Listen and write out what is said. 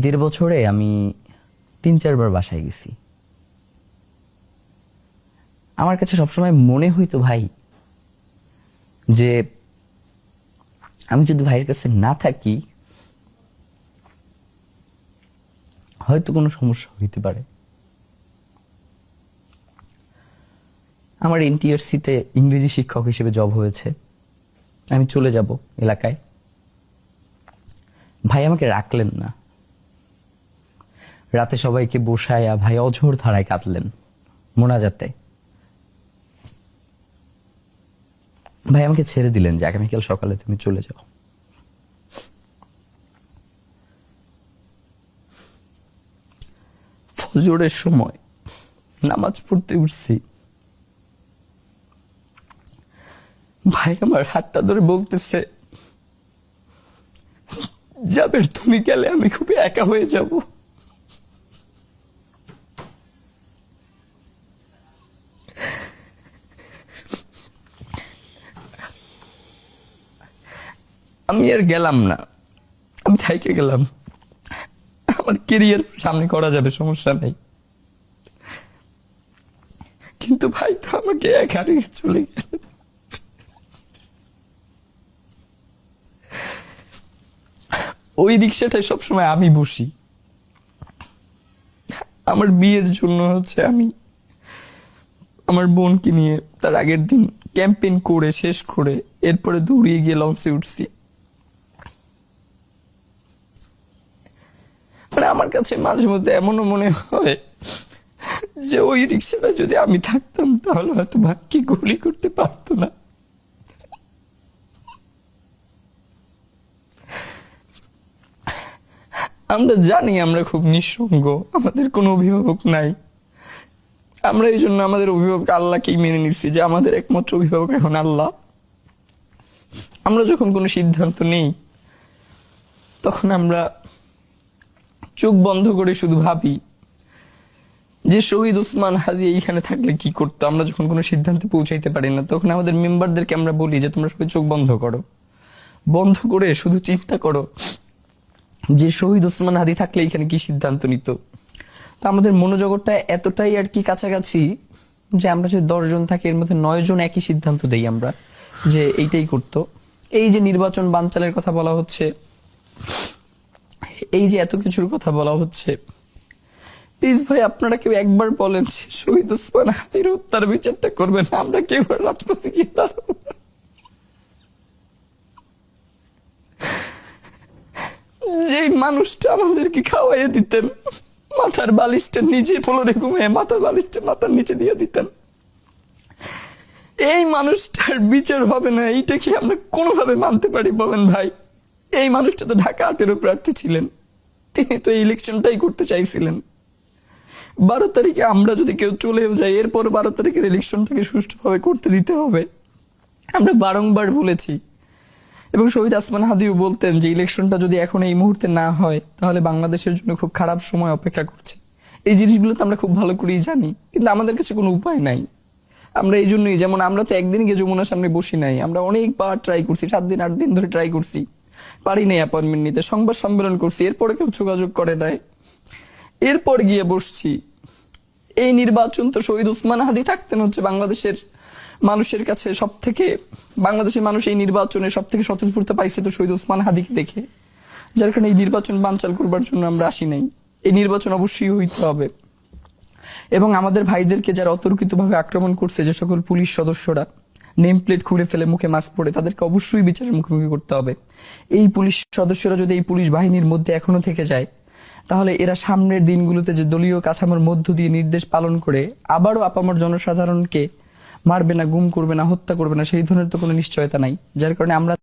দেড় বছরে আমি তিন, চারবার বাসায় গেছি। আমার কাছে সবসময় মনে হইতো ভাই যে আমি যদি ভাইয়ের কাছে না থাকি, হয়তো কোনো সমস্যা হইতে পারে। আমার এনটিআরসিতে ইংরেজি শিক্ষক হিসেবে জব হয়েছে। আমি চলে যাব এলাকায়। ভাই আমাকে রাখলেন না। রাতে সবাইকে বসায়া ভাই অঝোর ধারায় কাঁদলেন। মোনাজাতে। ভাই, আমাকে ছেড়ে দিলেন যে আগামীকাল সকালে তুমি চলে যাও। ফজরের সময় নামাজ পড়তে উঠছি। ভাই আমার হাতটা ধরে বলতেছে যাবে তুমি গেলে আমি খুবই একা হয়ে যাব। আমি আর গেলাম না। আমি থাইকে গেলাম। আমার কেরিয়ার সামনে করা যাবে, সমস্যা নেই। কিন্তু ভাই তো আমাকে এক হারিয়ে চলে গেল। ওই রিক্সাটায় সবসময় আমি বসি। আমার বিয়ের জন্য হচ্ছে আমি আমার বোনকে নিয়ে তার আগের দিন ক্যাম্পেইন করে, শেষ করে, এরপরে দৌড়িয়ে গিয়ে লঞ্চে উঠছি। মানে আমার কাছে মাঝে মধ্যে এমনও মনে হয় যে ওই রিক্সাটা যদি আমি থাকতাম, তাহলে হয়তো ভাগ্যে গুলি করতে পারতো না। আমরা জানি আমরা খুব নিঃসঙ্গ, আমাদের কোনো অভিভাবক নাই। আমরা এই জন্য আমাদের অভিভাবক আল্লাহকেই মেনে নিচ্ছি যে আমাদের একমাত্র অভিভাবক এখন আল্লাহ। আমরা যখন কোনো সিদ্ধান্ত নেই, তখন আমরা চোখ বন্ধ করে শুধু ভাবি যে শহীদ ওসমান হাদি এইখানে থাকলে কি করতো? আমরা যখন কোনো সিদ্ধান্তে পৌঁছাইতে পারি না, তখন আমাদের মেম্বারদেরকে আমরা বলি যে, তোমরা সবাই চোখ বন্ধ করো। বন্ধ করে শুধু চিন্তা করো যে, শহীদ ওসমান হাদি থাকলে এখানে কি সিদ্ধান্ত নিত? তা আমাদের মনোজগৎটা এতটাই আর কি কাছাকাছি যে, আমরা যদি দশজন থাকি, এর মধ্যে নয় জন একই সিদ্ধান্ত দেই আমরা যে, এইটাই করতো। এই যে নির্বাচন বানচালের কথা বলা হচ্ছে এই যে এত কিছুর কথা বলা হচ্ছে। প্লিজ ভাই, আপনারা কেউ একবার বলেন শহীদ ওসমান হাদির হত্যার বিচারটা করবেন, আমরা কেউ রাজপথে গিয়ে দাঁড়াবো যে মানুষটা আমাদেরকে খাওয়াইয়ে দিতেন, মাথার বালিশটা নিজে ফলরে ঘুমিয়ে মাথার বালিশটা মাথার নিচে দিয়ে দিতেন। এই মানুষটার বিচার হবে না, এইটা কি আমরা কোনোভাবে মানতে পারি বলেন ভাই? এই মানুষটা তো ঢাকা আটেরও প্রার্থী ছিলেন। তিনি তো ইলেকশনটাই করতে চাইছিলেন। বারো তারিখে আমরা যদি কেউ চলেও যাই এরপর বারো তারিখের ইলেকশনটাকে সুষ্ঠুভাবে করতে দিতে হবে। আমরা বারংবার বলেছি। এবং শহীদ আসমান হাদিও বলতেন যে ইলেকশনটা যদি এখন এই মুহূর্তে না হয়, তাহলে বাংলাদেশের জন্য খুব খারাপ সময় অপেক্ষা করছে। এই জিনিসগুলো তো আমরা খুব ভালো করেই জানি, কিন্তু আমাদের কাছে কোনো উপায় নাই। আমরা এই জন্যই, যেমন আমরা তো একদিন গিয়ে যমুনার সামনে বসি নাই, আমরা অনেকবার ট্রাই করছি, সাত দিন, আট দিন ধরে ট্রাই করছি। পারি নাই অ্যাপয়েন্টমেন্ট নিতে। সংবাদ সম্মেলন করছি, এরপরে কেউ যোগাযোগ করে নাই। এরপর গিয়ে বসছি। এই নির্বাচন তো শহীদ উসমান হাদি থাকতেন হচ্ছে বাংলাদেশের মানুষের কাছে সব থেকে বাংলাদেশের মানুষ এই নির্বাচনে সব থেকে স্বতঃস্ফূর্ত পাইছে তো শহীদ উসমান হাদিকে দেখে। যার কারণে এই নির্বাচন বানচাল করবার জন্য আমরা আসি নাই। এই নির্বাচন অবশ্যই হইতে হবে। এবং আমাদের ভাইদেরকে যারা অতর্কিতভাবে আক্রমণ করছে যে সকল পুলিশ সদস্যরা নেম প্লেট খুলে ফেলে মুখে মাস্ক পরে তাদেরকে অবশ্যই বিচারের মুখোমুখি করতে হবে। এই পুলিশ সদস্যরা যদি এই পুলিশ বাহিনীর মধ্যে এখনও থেকে যায়, তাহলে এরা সামনের দিনগুলোতে যে দলীয় কাঠামোর মধ্য দিয়ে নির্দেশ পালন করে আবারও আপামর জনসাধারণকে মারবে না, গুম করবে না, হত্যা করবে না, সেই ধরনের তো কোনো নিশ্চয়তা নাই। যার কারণে আমরা